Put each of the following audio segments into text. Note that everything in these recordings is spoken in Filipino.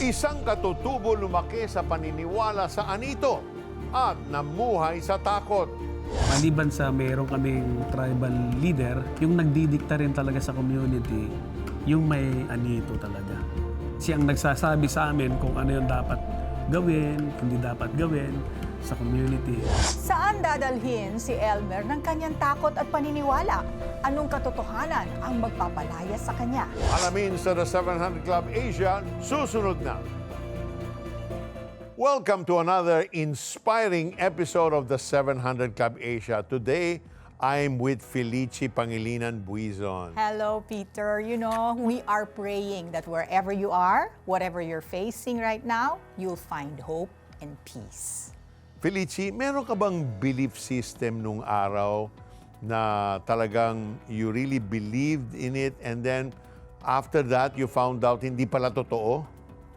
Isang katutubo lumaki sa paniniwala sa anito at namuhay sa takot. Maliban sa meron kaming tribal leader, yung nagdidikta rin talaga sa community, yung may anito talaga. Siyang nagsasabi sa amin kung ano yung dapat gawin, hindi dapat gawin sa community. Saan dadalhin si Elmer ng kanyang takot at paniniwala? Anong katotohanan ang magpapalaya sa kanya? Alamin sa The 700 Club Asia, susunod na. Welcome to another inspiring episode of the 700 Club Asia. Today, I'm with Felici Pangilinan Buizon. Hello, Peter. You know, we are praying that wherever you are, whatever you're facing right now, you'll find hope and peace. Felici, meron ka bang belief system nung araw na talagang you really believed in it and then after that you found out hindi pala totoo?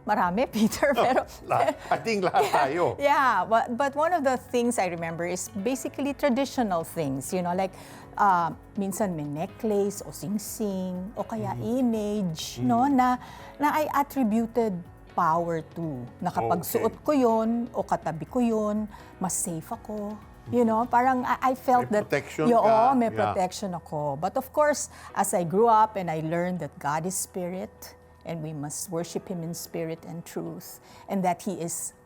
Marami, Peter, pero... Lahat- I think lahat tayo. Yeah, but, but one of the things I remember is basically traditional things, you know, like uh, minsan may necklace o sing-sing o kaya image, no, na, na I attributed power to. Na kapag Okay. suot ko yon o katabi ko yon, mas safe ako. You know, parang I, I felt May that protection Yo, ka. may Yeah. protection ako. But of course, as I grew up and I learned that God is spirit and we must worship him in spirit and truth and that he is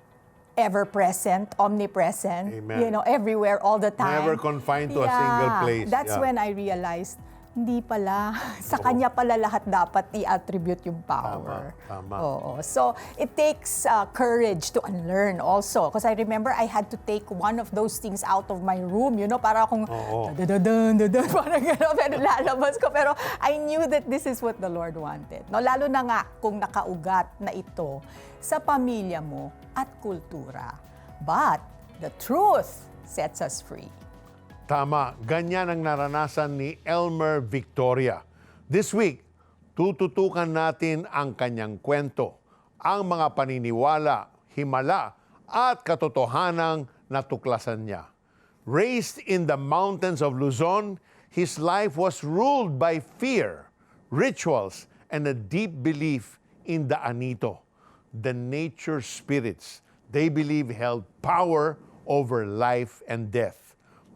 ever present, omnipresent, Amen. you know, everywhere all the time. Never confined to a single place. That's Yeah. when I realized hindi pala, sa kanya pala lahat dapat i-attribute yung power. Tama, tama. Oo. So, it takes uh, courage to unlearn also. Because I remember I had to take one of those things out of my room, you know, para akong Oo. dadadun, dadadun, parang gano'n, pero lalabas ko. Pero I knew that this is what the Lord wanted. No, lalo na nga kung nakaugat na ito sa pamilya mo at kultura. But the truth sets us free. Tama, ganyan ang naranasan ni Elmer Victoria. This week, tututukan natin ang kanyang kwento, ang mga paniniwala, himala at katotohanang natuklasan niya. Raised in the mountains of Luzon, his life was ruled by fear, rituals, and a deep belief in the Anito, the nature spirits they believe held power over life and death.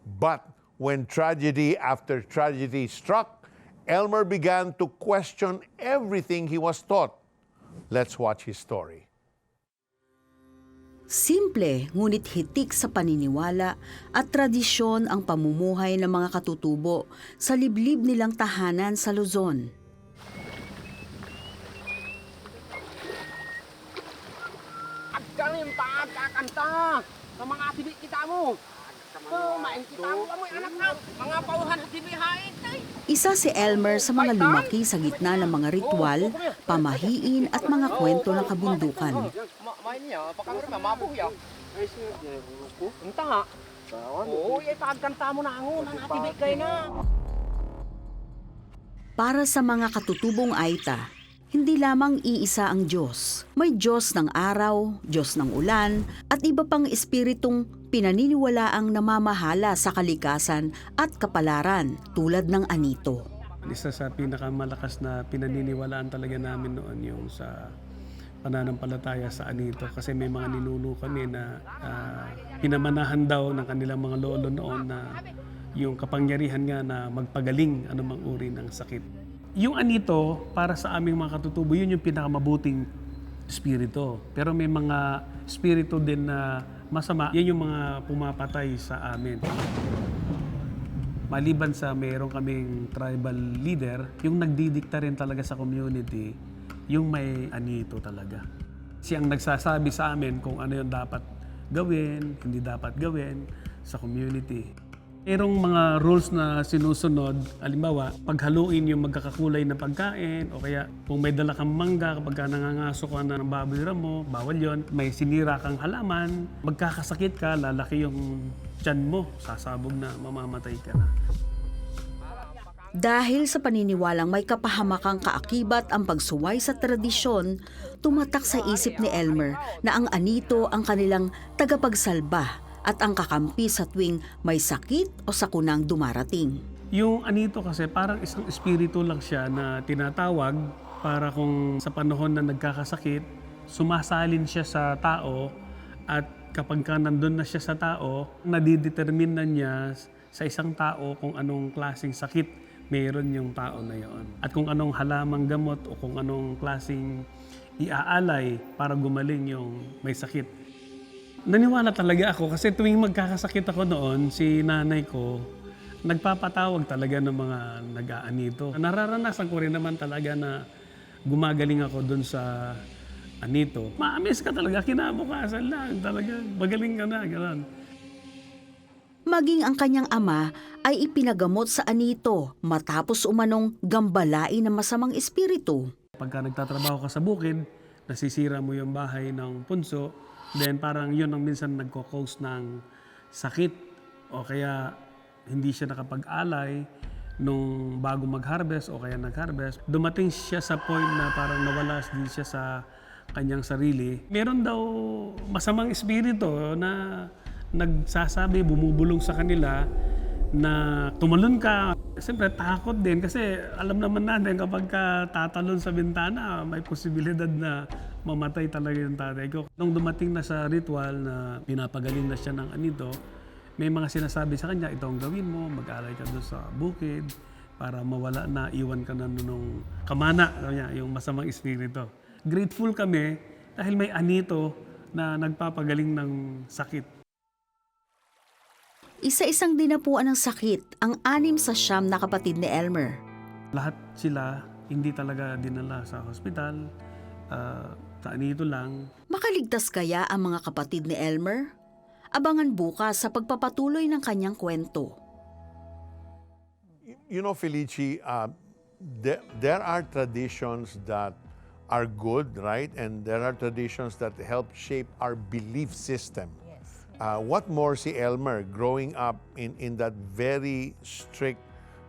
But when tragedy after tragedy struck, Elmer began to question everything he was taught. Let's watch his story. Simple ngunit hitik sa paniniwala at tradisyon ang pamumuhay ng mga katutubo sa liblib nilang tahanan sa Luzon. At kalim taag kakanta sa mga tibi kita mo. Oh. Isa si Elmer sa mga lumaki sa gitna ng mga ritual, pamahiin at mga kwento ng kabundukan. Tibi kay na. Para sa mga katutubong Aita, hindi lamang iisa ang Diyos. May Diyos ng araw, Diyos ng ulan, at iba pang espiritong pinaniniwalaang namamahala sa kalikasan at kapalaran tulad ng anito. Isa sa pinakamalakas na pinaniniwalaan talaga namin noon yung sa pananampalataya sa anito kasi may mga ninuno kami na ah, pinamanahan daw ng kanilang mga lolo noon na yung kapangyarihan nga na magpagaling anumang uri ng sakit. Yung anito, para sa aming mga katutubo, yun yung pinakamabuting spirito. Pero may mga spirito din na masama, yan yung mga pumapatay sa amin. Maliban sa meron kaming tribal leader, yung nagdidikta rin talaga sa community, yung may anito talaga. Siyang nagsasabi sa amin kung ano yung dapat gawin, hindi dapat gawin sa community. Merong mga rules na sinusunod, halimbawa, paghaluin yung magkakakulay na pagkain, o kaya kung may dala kang mangga, kapag ka nangangaso ka na ng baboy mo, bawal yon. May sinira kang halaman, magkakasakit ka, lalaki yung tiyan mo, sasabog na, mamamatay ka na. Dahil sa paniniwalang may kapahamakang kaakibat ang pagsuway sa tradisyon, tumatak sa isip ni Elmer na ang anito ang kanilang tagapagsalba at ang kakampi sa tuwing may sakit o sakunang dumarating. Yung anito kasi parang isang espiritu lang siya na tinatawag para kung sa panahon na nagkakasakit, sumasalin siya sa tao at kapag ka nandun na siya sa tao, nadidetermine na niya sa isang tao kung anong klaseng sakit mayroon yung tao na yon. At kung anong halamang gamot o kung anong klaseng iaalay para gumaling yung may sakit. Naniwala talaga ako kasi tuwing magkakasakit ako noon, si nanay ko, nagpapatawag talaga ng mga nag-aanito. Nararanasan ko rin naman talaga na gumagaling ako doon sa anito. Maamis ka talaga, kinabukasan lang. Talaga, magaling ka na, gano'n. Maging ang kanyang ama ay ipinagamot sa anito matapos umanong gambalain ng masamang espiritu. Pagka nagtatrabaho ka sa bukid, nasisira mo yung bahay ng punso, then parang yun ang minsan nagko-cause ng sakit o kaya hindi siya nakapag-alay nung bago mag-harvest o kaya nag-harvest. Dumating siya sa point na parang nawala din siya sa kanyang sarili. Meron daw masamang espiritu na nagsasabi, bumubulong sa kanila na tumalon ka. Siyempre, takot din kasi alam naman natin kapag ka tatalon sa bintana, may posibilidad na mamatay talaga yung tatay ko. Nung dumating na sa ritual na pinapagaling na siya ng anito, may mga sinasabi sa kanya, ito ang gawin mo, mag-alay ka doon sa bukid para mawala na, iwan ka na nung kamana, yung masamang espiritu. Grateful kami dahil may anito na nagpapagaling ng sakit. Isa-isang dinapuan ng sakit ang anim sa siyam na kapatid ni Elmer. Lahat sila hindi talaga dinala sa hospital, ah, sa anito lang. Makaligtas kaya ang mga kapatid ni Elmer? Abangan bukas sa pagpapatuloy ng kanyang kwento. You know, Felici, uh, there, there are traditions that are good, right? And there are traditions that help shape our belief system. Yes. Uh, what more si Elmer growing up in, in that very strict,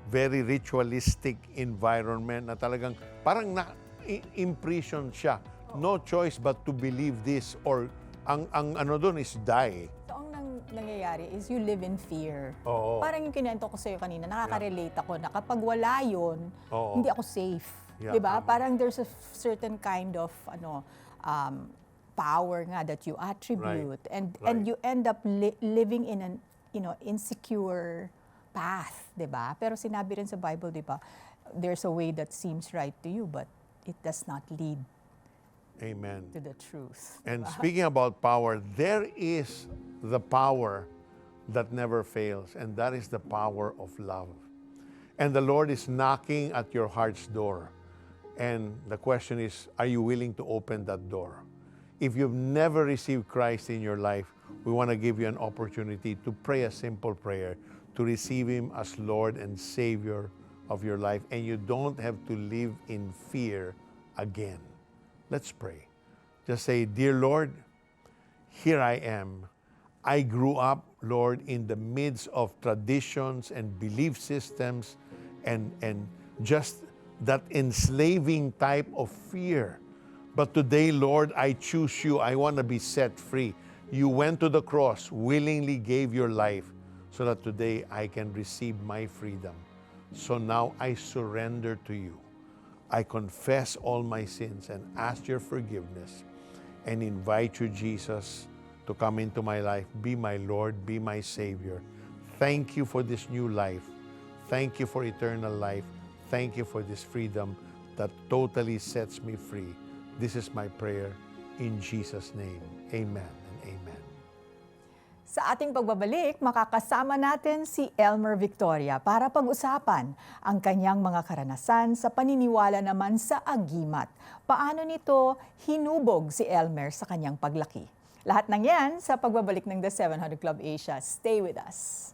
very ritualistic environment na talagang parang na i- imprison siya. No choice but to believe this or ang ang ano doon is die. So, ang nang, nangyayari is you live in fear. Oo. Parang yung kinento ko sa'yo kanina, nakaka-relate ako na kapag wala yun, Oo. hindi ako safe. Yeah, Di ba? tama. Parang there's a certain kind of ano um, power nga that you attribute and and Right. you end up li- living in an you know insecure path, 'di ba? Pero sinabi rin sa Bible, 'di ba? There's a way that seems right to you but it does not lead Amen. to the truth. And uh-huh. speaking about power, there is the power that never fails, and that is the power of love. And the Lord is knocking at your heart's door. And the question is, are you willing to open that door? If you've never received Christ in your life, we want to give you an opportunity to pray a simple prayer to receive Him as Lord and Savior of your life. And you don't have to live in fear again. Let's pray. Just say, Dear Lord, here I am. I grew up, Lord, in the midst of traditions and belief systems and, and just that enslaving type of fear. But today, Lord, I choose you. I want to be set free. You went to the cross, willingly gave your life so that today I can receive my freedom. So now I surrender to you. I confess all my sins and ask your forgiveness and invite you, Jesus, to come into my life. Be my Lord, be my Savior. Thank you for this new life. Thank you for eternal life. Thank you for this freedom that totally sets me free. This is my prayer in Jesus' name. Amen. Sa ating pagbabalik, makakasama natin si Elmer Victoria para pag-usapan ang kanyang mga karanasan sa paniniwala naman sa agimat. Paano nito hinubog si Elmer sa kanyang paglaki? Lahat ng yan sa pagbabalik ng The 700 Club Asia. Stay with us.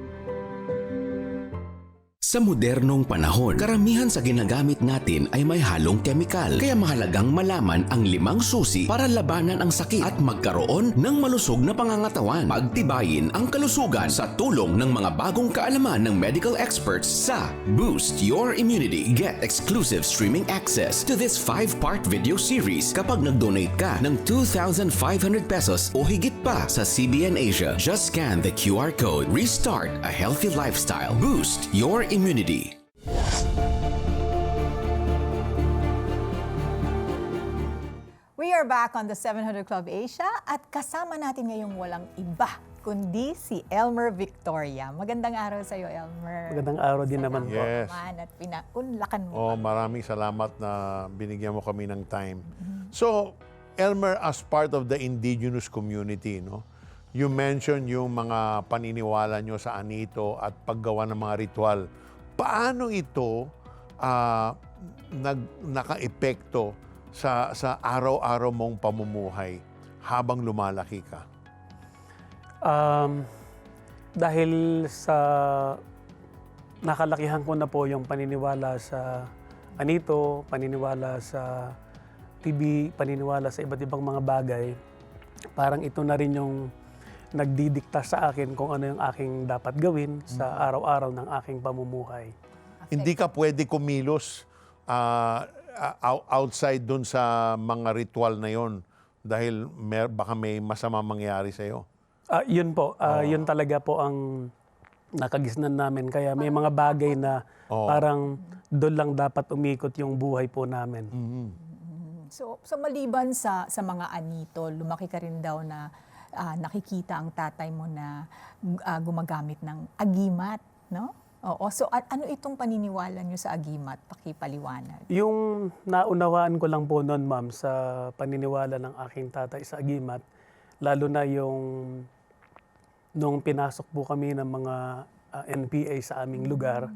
Sa modernong panahon, karamihan sa ginagamit natin ay may halong kemikal. Kaya mahalagang malaman ang limang susi para labanan ang sakit at magkaroon ng malusog na pangangatawan. Pagtibayin ang kalusugan sa tulong ng mga bagong kaalaman ng medical experts sa Boost Your Immunity. Get exclusive streaming access to this 5-part video series kapag nag-donate ka ng 2,500 pesos o higit pa sa CBN Asia. Just scan the QR code. Restart a healthy lifestyle. Boost your immunity. We are back on the 700 Club Asia at kasama natin ngayong walang iba kundi si Elmer Victoria. Magandang araw sa iyo, Elmer. Magandang araw din naman po. Yes. Man, at pinaunlakan mo. Oh, maraming salamat na binigyan mo kami ng time. So, Elmer, as part of the indigenous community, no, you mentioned yung mga paniniwala nyo sa anito at paggawa ng mga ritual. Paano ito ah, nag, naka-epekto sa, sa araw-araw mong pamumuhay habang lumalaki ka? Um, dahil sa nakalakihan ko na po yung paniniwala sa anito, paniniwala sa TV, paniniwala sa iba't ibang mga bagay, parang ito na rin yung nagdidikta sa akin kung ano yung aking dapat gawin sa araw-araw ng aking pamumuhay. Hindi ka pwede kumilos ah, ah, ou- outside dun sa mga ritual na yon dahil mer- baka may masama mangyari sa'yo. Ah, yun po, ah, yun talaga po ang nakagisnan namin. Kaya may mga bagay na Oo. parang doon lang dapat umikot yung buhay po namin. So, so maliban sa sa mga anito, lumaki ka rin daw na ah, nakikita ang tatay mo na ah, gumagamit ng agimat, no? Oo. So a- ano itong paniniwala niyo sa agimat? Pakipaliwanag. Yung naunawaan ko lang po noon, ma'am, sa paniniwala ng aking tatay sa Agimat, lalo na yung nung pinasok po kami ng mga ah, NPA sa aming lugar,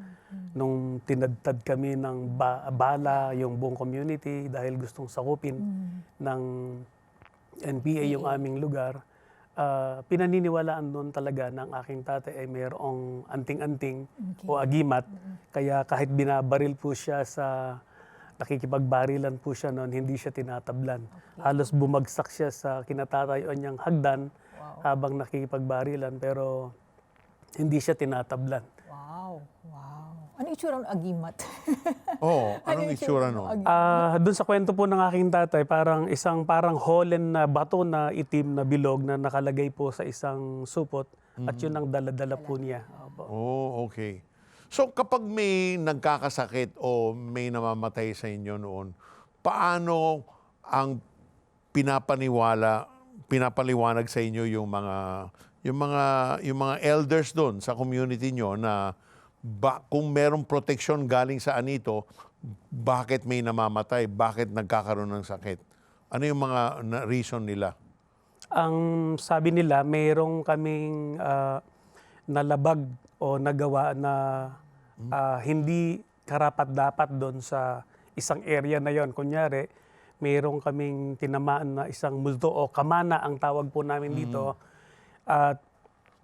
nung tinadtad kami ng ba- bala yung buong community dahil gustong sakupin ng NPA yung aming lugar, ah, pinaniniwalaan doon talaga ng aking tatay ay mayroong anting-anting o agimat. Kaya kahit binabaril po siya sa nakikipagbarilan po siya noon, hindi siya tinatablan. Halos bumagsak siya sa kinatatayuan niyang hagdan habang nakikipagbarilan pero hindi siya tinatablan. Wow. Wow. Ano itsura ng agimat? Oo, anong itsura ng nun? Ah, doon sa kwento po ng aking tatay, parang isang parang holen na bato na itim na bilog na nakalagay po sa isang supot at yun ang dala-dala po niya. Opo. Oh, okay. So kapag may nagkakasakit o may namamatay sa inyo noon, paano ang pinapaniwala, pinapaliwanag sa inyo yung mga yung mga yung mga elders doon sa community nyo na ba, kung merong protection galing sa anito, bakit may namamatay? Bakit nagkakaroon ng sakit? Ano yung mga reason nila? Ang sabi nila, mayroong kaming ah, nalabag o nagawa na ah, hindi karapat-dapat doon sa isang area na yon. Kunyari, mayroong kaming tinamaan na isang multo o kamana ang tawag po namin dito. At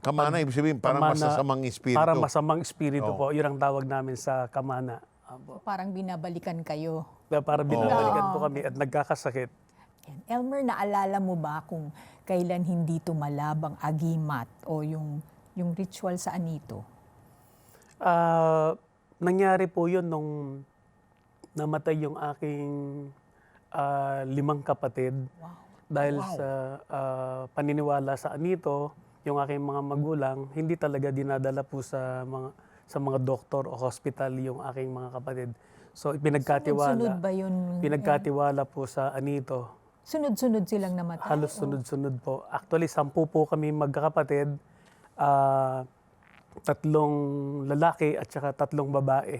Kamana, ibig sabihin, parang kamana- masasamang espiritu. Parang masamang espiritu Oo. po. Yun ang tawag namin sa kamana. Apo. Parang binabalikan kayo. Kaya Para binabalikan po kami at nagkakasakit. Yan. Elmer, naalala mo ba kung kailan hindi tumalab ang agimat o yung yung ritual sa anito? Ah, nangyari po yun nung namatay yung aking ah, limang kapatid. Dahil sa ah, paniniwala sa anito, yung aking mga magulang, hindi talaga dinadala po sa mga sa mga doktor o hospital yung aking mga kapatid. So Sunod pinagkatiwala. ba yun? Pinagkatiwala po sa anito. Sunod-sunod silang namatay? Halos sunod-sunod po. Actually, sampu po kami magkakapatid. Ah, tatlong lalaki at saka tatlong babae.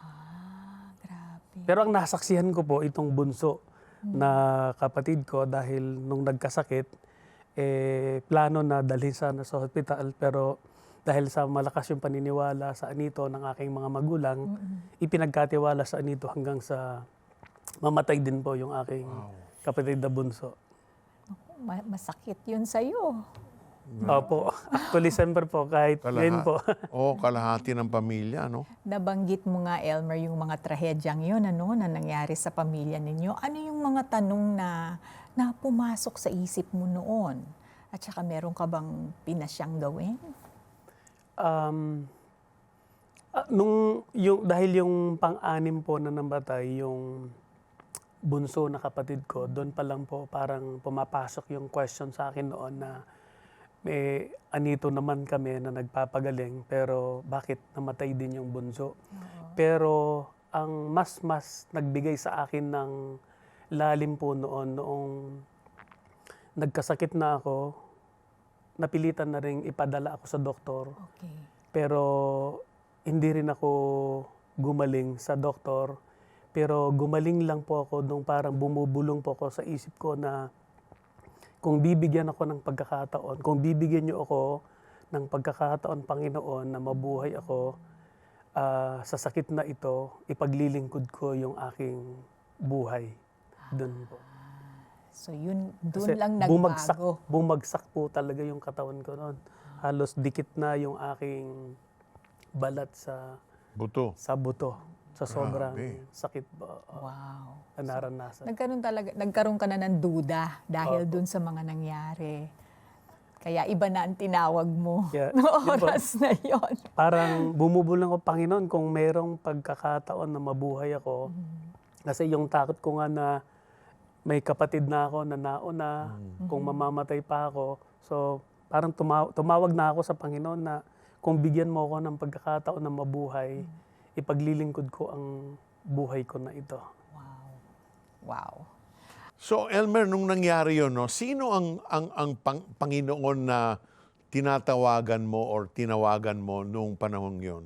Ah, grabe. Pero ang nasaksihan ko po itong bunso na kapatid ko dahil nung nagkasakit, eh, plano na dalhin sana sa hospital pero dahil sa malakas yung paniniwala sa anito ng aking mga magulang, ipinagkatiwala sa anito hanggang sa mamatay din po yung aking kapatid na bunso. Ma- masakit yun sa'yo. Opo. Actually, December po, kahit ngayon po. Oo, kalahati ng pamilya, no? Nabanggit mo nga, Elmer, yung mga trahedyang yun, ano, na nangyari sa pamilya ninyo. Ano yung mga tanong na, na pumasok sa isip mo noon? At saka meron ka bang pinasyang gawin? Um, ah, nung, yung, dahil yung pang-anim po na namatay, yung bunso na kapatid ko, doon pa lang po parang pumapasok yung question sa akin noon na may anito naman kami na nagpapagaling pero bakit namatay din yung bunso. Pero ang mas mas nagbigay sa akin ng lalim po noon noong nagkasakit na ako, napilitan na rin ipadala ako sa doktor. Okay. Pero hindi rin ako gumaling sa doktor. Pero gumaling lang po ako nung parang bumubulong po ako sa isip ko na kung bibigyan ako ng pagkakataon, kung bibigyan niyo ako ng pagkakataon, Panginoon, na mabuhay ako ah, sa sakit na ito, ipaglilingkod ko yung aking buhay. Doon po. So yun, Kasi doon lang bumagsak, nagbago. bumagsak po talaga yung katawan ko noon. Halos dikit na yung aking balat sa Buto. sa buto sa sobrang Grabe. sakit ba Wow. na naranasan. Nagkaroon talaga, nagkaroon ka na ng duda dahil dun sa mga nangyari. Kaya iba na ang tinawag mo Yeah, no yun po. oras na yon. Parang bumubulang ko, Panginoon, kung merong pagkakataon na mabuhay ako. Kasi yung takot ko nga na may kapatid na ako na nauna, kung mamamatay pa ako. So parang tumaw- tumawag na ako sa Panginoon na kung bigyan mo ako ng pagkakataon na mabuhay, ipaglilingkod ko ang buhay ko na ito. Wow. Wow. So, Elmer, nung nangyari yun, no, sino ang, ang, ang pang- Panginoon na tinatawagan mo or tinawagan mo nung panahong yun?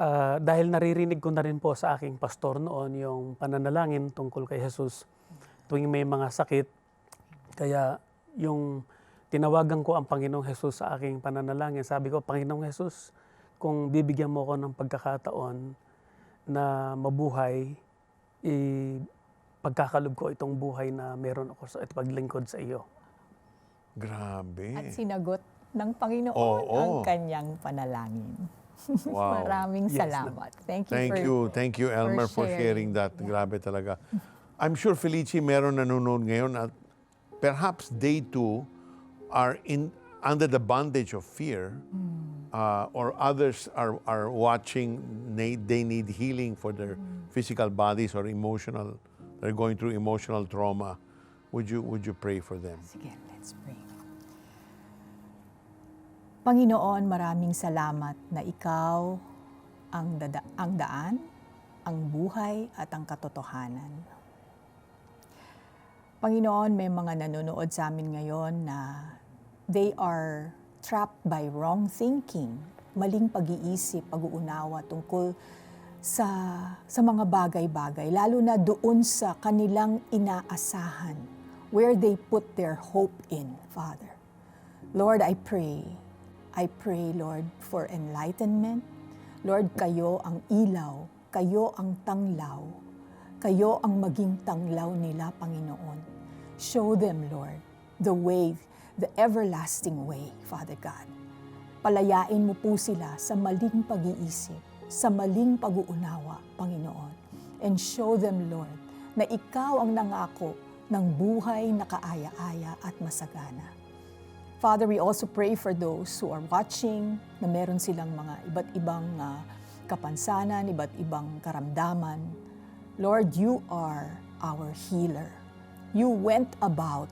Ah, dahil naririnig ko na rin po sa aking pastor noon yung pananalangin tungkol kay Jesus tuwing may mga sakit. Kaya yung tinawagan ko ang Panginoong Jesus sa aking pananalangin, sabi ko, Panginoong Jesus, kung bibigyan mo ko ng pagkakataon na mabuhay, i pagkakalob ko itong buhay na meron ako sa paglingkod sa iyo. Grabe. At sinagot ng Panginoon Oo. ang kanyang panalangin. Wow. Maraming Yes, salamat. Thank you Thank for you. Thank you, Elmer, for sharing, sharing. that. Grabe talaga. I'm sure, Felici, meron nanonood ngayon at perhaps they too are in under the bondage of fear uh, or others are, are watching, they, they need healing for their physical bodies or emotional, they're going through emotional trauma. Would you, would you pray for them? Sige, let's pray. Panginoon, maraming salamat na ikaw ang, dada- ang daan, ang buhay at ang katotohanan. Panginoon, may mga nanonood sa amin ngayon na they are trapped by wrong thinking, maling pag-iisip, pag-uunawa tungkol sa, sa mga bagay-bagay, lalo na doon sa kanilang inaasahan, where they put their hope in, Father. Lord, I pray, I pray, Lord, for enlightenment. Lord, kayo ang ilaw, kayo ang tanglaw, kayo ang maging tanglaw nila, Panginoon. Show them, Lord, the way, the everlasting way, Father God. Palayain mo po sila sa maling pag-iisip, sa maling pag-uunawa, Panginoon. And show them, Lord, na ikaw ang nangako ng buhay na kaaya-aya at masagana. Father, we also pray for those who are watching na meron silang mga iba't ibang ah, kapansanan, iba't ibang karamdaman. Lord, you are our healer. You went about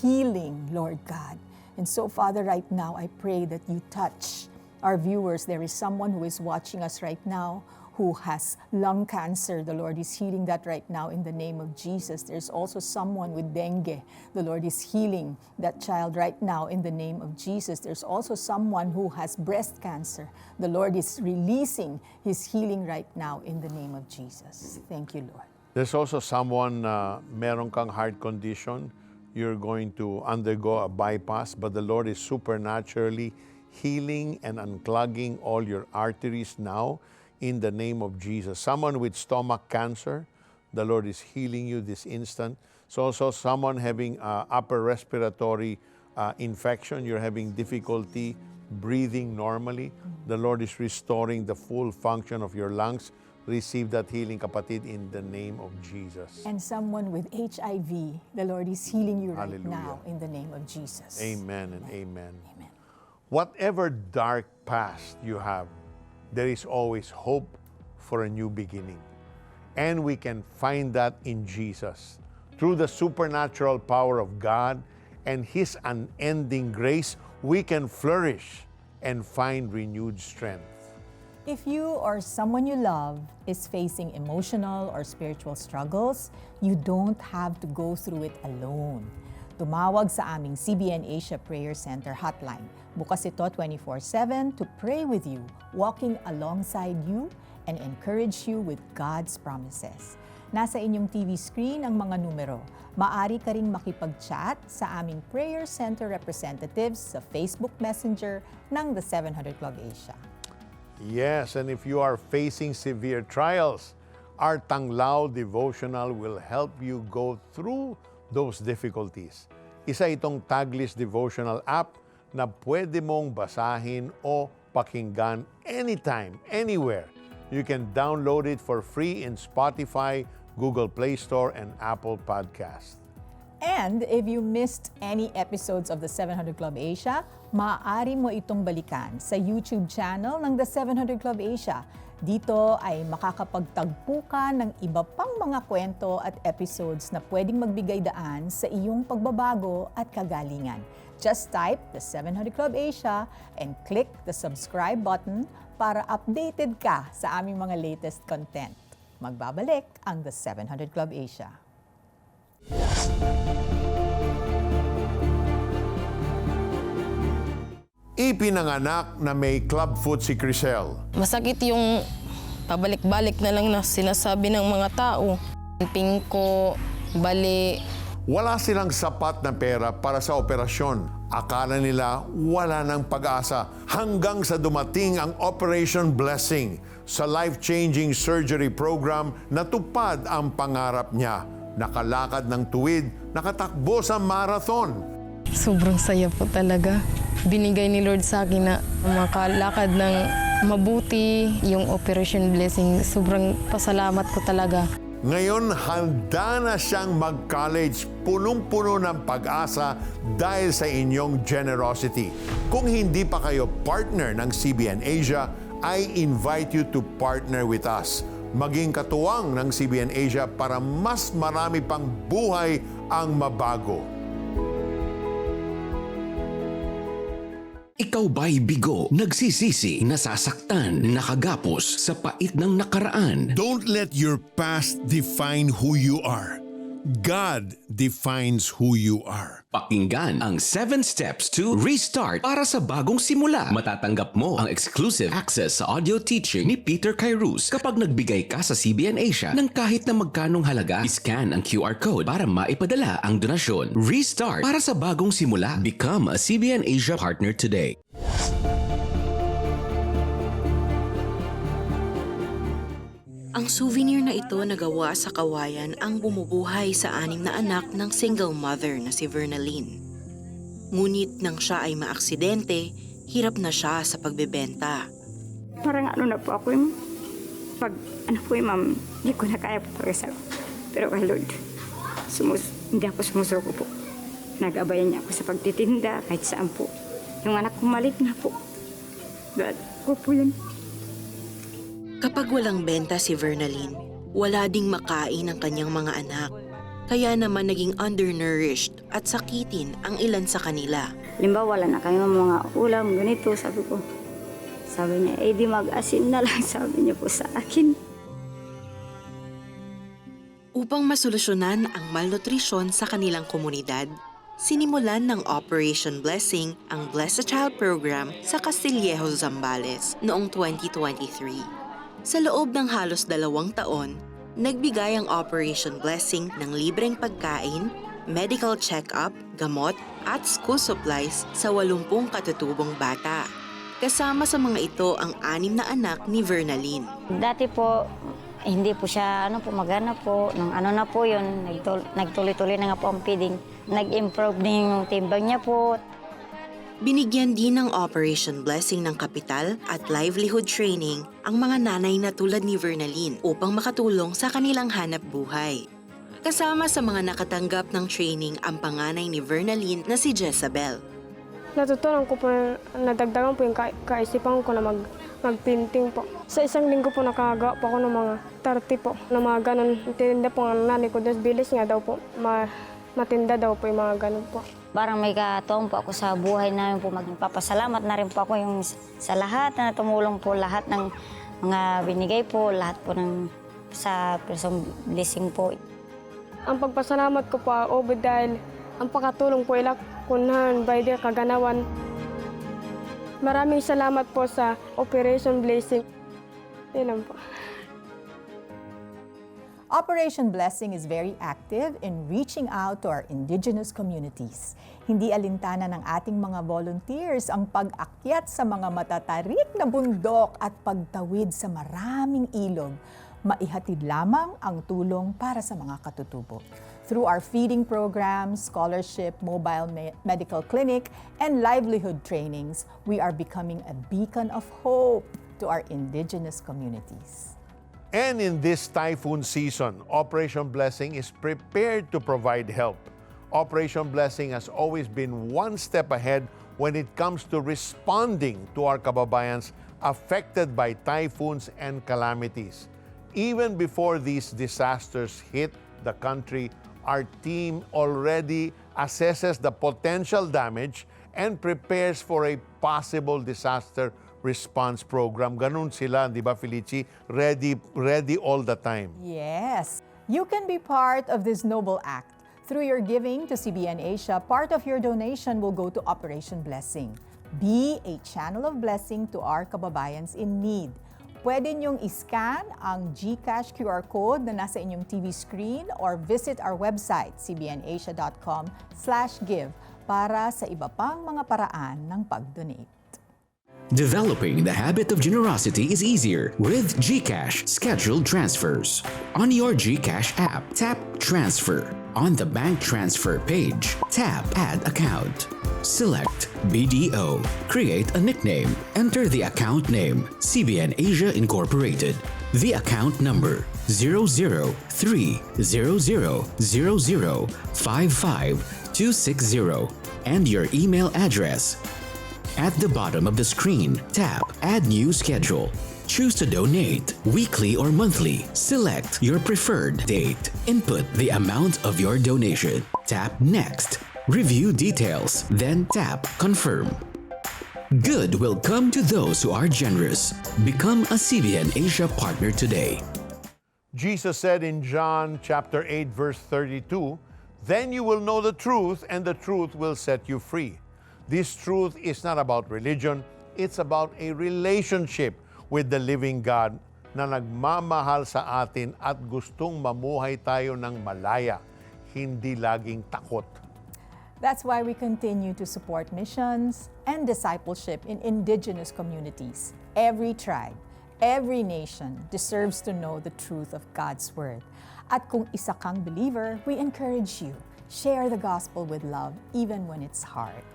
healing, Lord God. And so, Father, right now, I pray that you touch our viewers. There is someone who is watching us right now who has lung cancer. The Lord is healing that right now in the name of Jesus. There's also someone with dengue. The Lord is healing that child right now in the name of Jesus. There's also someone who has breast cancer. The Lord is releasing his healing right now in the name of Jesus. Thank you, Lord. There's also someone na meron kang heart condition. You're going to undergo a bypass, but the Lord is supernaturally healing and unclogging all your arteries now in the name of Jesus. Someone with stomach cancer, the Lord is healing you this instant. So also someone having uh, upper respiratory uh, infection, you're having difficulty breathing normally, the Lord is restoring the full function of your lungs. Receive that healing, kapatid, in the name of Jesus. And someone with HIV, the Lord is healing you right Hallelujah. now in the name of Jesus. Amen and amen. Amen. Whatever dark past you have, there is always hope for a new beginning. And we can find that in Jesus. Through the supernatural power of God and His unending grace, we can flourish and find renewed strength. If you or someone you love is facing emotional or spiritual struggles, you don't have to go through it alone. Tumawag sa aming CBN Asia Prayer Center hotline. Bukas ito 24-7 to pray with you, walking alongside you, and encourage you with God's promises. Nasa inyong TV screen ang mga numero. Maari ka ring makipag-chat sa aming Prayer Center representatives sa Facebook Messenger ng The 700 Club Asia. Yes, and if you are facing severe trials, our Tanglao devotional will help you go through those difficulties. Isa itong Taglis devotional app na pwede mong basahin o pakinggan anytime, anywhere. You can download it for free in Spotify, Google Play Store, and Apple Podcast. And if you missed any episodes of the 700 Club Asia, maaari mo itong balikan sa YouTube channel ng The 700 Club Asia. Dito ay makakapagtagpo ka ng iba pang mga kwento at episodes na pwedeng magbigay daan sa iyong pagbabago at kagalingan. Just type The 700 Club Asia and click the subscribe button para updated ka sa aming mga latest content. Magbabalik ang The 700 Club Asia. Ipinanganak na may clubfoot si Crisel. Masakit yung pabalik-balik na lang na sinasabi ng mga tao. Pingko, bali, Wala silang sapat na pera para sa operasyon. Akala nila wala ng pag-asa hanggang sa dumating ang Operation Blessing sa life-changing surgery program na tupad ang pangarap niya. Nakalakad ng tuwid, nakatakbo sa marathon. Sobrang saya po talaga. Binigay ni Lord sa akin na makalakad ng mabuti yung Operation Blessing. Sobrang pasalamat ko talaga. Ngayon, handa na siyang mag-college, punong-puno ng pag-asa dahil sa inyong generosity. Kung hindi pa kayo partner ng CBN Asia, I invite you to partner with us. Maging katuwang ng CBN Asia para mas marami pang buhay ang mabago. Ikaw ba'y bigo, nagsisisi, nasasaktan, nakagapos sa pait ng nakaraan? Don't let your past define who you are. God defines who you are. Pakinggan ang 7 Steps to Restart para sa bagong simula. Matatanggap mo ang exclusive access sa audio teaching ni Peter Kairos kapag nagbigay ka sa CBN Asia ng kahit na magkanong halaga. Iscan ang QR code para maipadala ang donasyon. Restart para sa bagong simula. Become a CBN Asia partner today. Ang souvenir na ito nagawa sa kawayan ang bumubuhay sa anim na anak ng single mother na si Vernaline. Ngunit nang siya ay maaksidente, hirap na siya sa pagbebenta. Parang ano na po ako yung pag ano po yung ma'am, hindi ko na kaya po talaga sa Pero kay Lord, sumus, hindi ako sumusuko po. Nag-abayan niya ako sa pagtitinda kahit saan po. Yung anak ko malit na po. God ko po yun. Kapag walang benta si Vernaline, wala ding makain ang kanyang mga anak. Kaya naman naging undernourished at sakitin ang ilan sa kanila. Limbawa, wala na kayo mga ulam, ganito, sabi ko. Sabi niya, eh di mag-asin na lang, sabi niya po sa akin. Upang masolusyonan ang malnutrisyon sa kanilang komunidad, sinimulan ng Operation Blessing ang Bless a Child program sa Castillejo, Zambales noong 2023. Sa loob ng halos dalawang taon, nagbigay ang Operation Blessing ng libreng pagkain, medical check-up, gamot at school supplies sa 80 katutubong bata. Kasama sa mga ito ang anim na anak ni Vernaline. Dati po, hindi po siya ano po magana po. Nung ano na po yun, nagtul- nagtuloy-tuloy na nga po ang feeding. Nag-improve din yung timbang niya po. Binigyan din ng Operation Blessing ng kapital at livelihood training ang mga nanay na tulad ni Vernaline upang makatulong sa kanilang hanap buhay. Kasama sa mga nakatanggap ng training ang panganay ni Vernaline na si Jezabel. Natutunan ko po, nadagdagan po yung ka- kaisipan ko na mag, mag-painting po. Sa isang linggo po nakagawa po ako ng mga 30 po, ng mga ganun. Tinda po ang nanay ko, dos bilis nga daw po, ma, matinda daw po yung mga ganun po. Parang may katuwang po ako sa buhay namin po. Magpapasalamat na rin po ako yung sa lahat na tumulong po, lahat ng mga binigay po, lahat po ng sa person blessing po. Ang pagpasalamat ko po, Obe, dahil ang pakatulong po ila kunhan by the kaganawan. Maraming salamat po sa Operation Blessing. Yan po. Operation Blessing is very active in reaching out to our indigenous communities. Hindi alintana ng ating mga volunteers ang pag-akyat sa mga matatarik na bundok at pagtawid sa maraming ilog. Maihatid lamang ang tulong para sa mga katutubo. Through our feeding programs, scholarship, mobile me- medical clinic, and livelihood trainings, we are becoming a beacon of hope to our indigenous communities. And in this typhoon season, Operation Blessing is prepared to provide help. Operation Blessing has always been one step ahead when it comes to responding to our kababayans affected by typhoons and calamities. Even before these disasters hit the country, our team already assesses the potential damage and prepares for a possible disaster response program. Ganun sila, di ba, Felici? Ready, ready all the time. Yes, you can be part of this noble act. Through your giving to CBN Asia, part of your donation will go to Operation Blessing. Be a channel of blessing to our kababayans in need. Pwede niyong iscan ang GCash QR code na nasa inyong TV screen or visit our website, cbnasia.com give para sa iba pang mga paraan ng pag-donate. Developing the habit of generosity is easier with GCash scheduled transfers. On your GCash app, tap Transfer. On the bank transfer page, tap Add Account. Select BDO. Create a nickname. Enter the account name CBN Asia Incorporated. The account number 003000055 and your email address at the bottom of the screen, tap Add New Schedule. Choose to donate weekly or monthly. Select your preferred date. Input the amount of your donation. Tap Next. Review details, then tap Confirm. Good will come to those who are generous. Become a CBN Asia partner today. Jesus said in John chapter 8 verse 32, "Then you will know the truth and the truth will set you free." This truth is not about religion, it's about a relationship with the living God na nagmamahal sa atin at gustong mamuhay tayo ng malaya, hindi laging takot. That's why we continue to support missions and discipleship in indigenous communities. Every tribe, every nation deserves to know the truth of God's Word. At kung isa kang believer, we encourage you, share the gospel with love even when it's hard.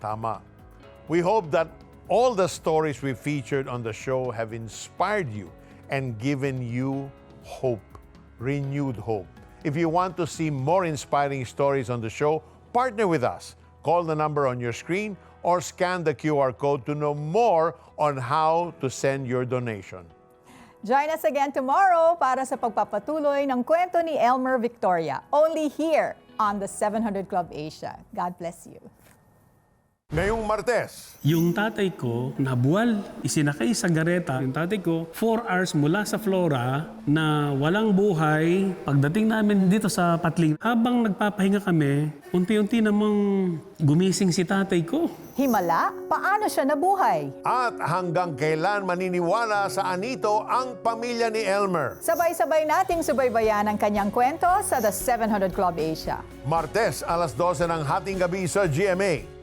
Tama. We hope that all the stories we featured on the show have inspired you and given you hope, renewed hope. If you want to see more inspiring stories on the show, partner with us. Call the number on your screen or scan the QR code to know more on how to send your donation. Join us again tomorrow para sa pagpapatuloy ng kwento ni Elmer Victoria, only here on the 700 Club Asia. God bless you. Ngayong Martes, Yung tatay ko, nabuwal, isinakay sa gareta. Yung tatay ko, 4 hours mula sa Flora na walang buhay. Pagdating namin dito sa Patling, habang nagpapahinga kami, unti-unti namang gumising si tatay ko. Himala, paano siya nabuhay? at hanggang kailan maniniwala sa anito ang pamilya ni Elmer? Sabay-sabay nating subaybayan ang kanyang kwento sa The 700 Club Asia. Martes, alas 12 ng hating gabi sa GMA.